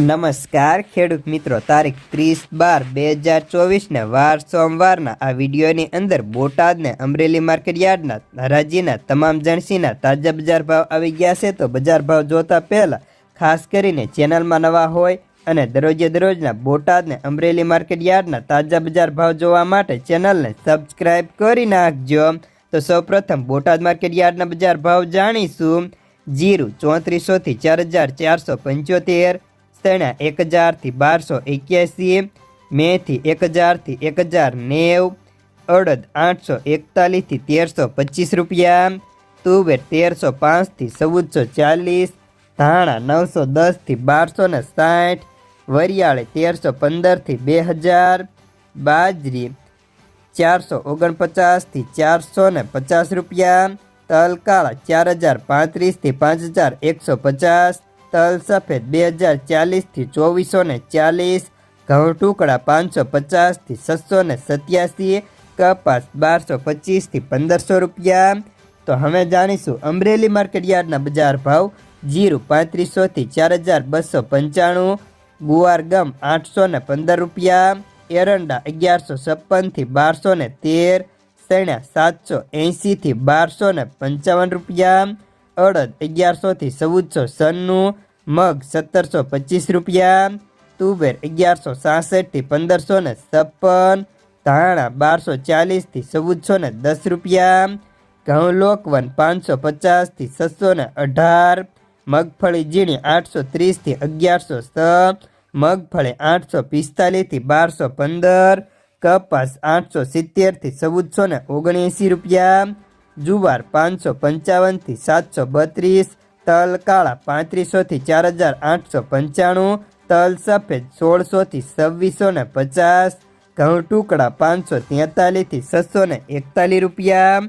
નમસ્કાર, ખેડૂત મિત્રો. તારીખ ત્રીસ બાર બે હજાર ચોવીસને વાર સોમવારના આ વિડીયોની અંદર બોટાદને અમરેલી માર્કેટ યાર્ડના હરાજીના તમામ જણસીના તાજા બજાર ભાવ આવી ગયા છે. તો બજાર ભાવ જોતા પહેલાં ખાસ કરીને ચેનલમાં નવા હોય અને દરરોજે દરરોજના બોટાદને અમરેલી માર્કેટ યાર્ડના તાજા બજાર ભાવ જોવા માટે ચેનલને સબસ્ક્રાઈબ કરી નાખજો. તો સૌપ્રથમ બોટાદ માર્કેટ યાર્ડના બજાર ભાવ જાણીશું. જીરું ચોત્રીસોથી ચાર હજાર ચારસો પંચોતેર ચણા એક હજારથી બારસો એક્યાસી મેથી એક હજારથી એક હજાર નેવ, અડદ આઠસો એકતાલીસથી તેરસો પચીસ રૂપિયા, તુવેર તેરસો પાંચથી ચૌદસો ચાલીસ, ધાણા નવસો દસથી બારસો ને સાઠ, વરિયાળી તેરસો પંદરથી બે હજાર, બાજરી ચારસો ઓગણપચાસથી ચારસો ને પચાસ રૂપિયા, તલકાળા ચાર હજાર પાંત્રીસથી પાંચ હજાર એકસો પચાસ તલ સફેદ બે હજાર ચાલીસથી ચોવીસો ને ચાલીસ, ઘઉં ટુકડા પાંચસો પચાસથી છસો ને સત્યાસી, કપાસ બારસો પચીસથી પંદરસો રૂપિયા. તો હવે જાણીશું અમરેલી માર્કેટ યાર્ડના બજાર ભાવ જીરું પાંત્રીસોથી ચાર હજાર બસો પંચાણું, ગુવાર ગમ આઠસો ને પંદર રૂપિયા, એરંડા અગિયારસો છપ્પનથી બારસો ને તેર સૈણા સાતસો એંશીથી બારસો ને પંચાવન રૂપિયા. અડદ અગિયારસોથી ચૌદસો, સન્નું મગ સત્તરસો પચીસ રૂપિયા, તુવેર અગિયારસો સાસઠથી પંદરસો ને છપ્પન, ધાણા બારસો ચાલીસથી ચૌદસો ને દસ રૂપિયા, ઘઉં લોકવન પાંચસો પચાસથી છસો ને અઢાર, મગફળી ઝીણી આઠસો ત્રીસથી અગિયારસો છ, મગફળી આઠસો પિસ્તાલીસથી બારસો પંદર, કપાસ આઠસો સિત્તેરથી ચૌદસો ને ઓગણએંસી રૂપિયા જુવાર પાંચસો પંચાવનથી સાતસો બત્રીસ, તલ કાળા પાંત્રીસોથી ચાર હજાર આઠસો પંચાણું, તલ સફેદ સોળસોથી છવ્વીસો ને પચાસ, ઘઉં ટુકડા પાંચસો તેતાલીસથી છસો ને એકતાલીસ રૂપિયા.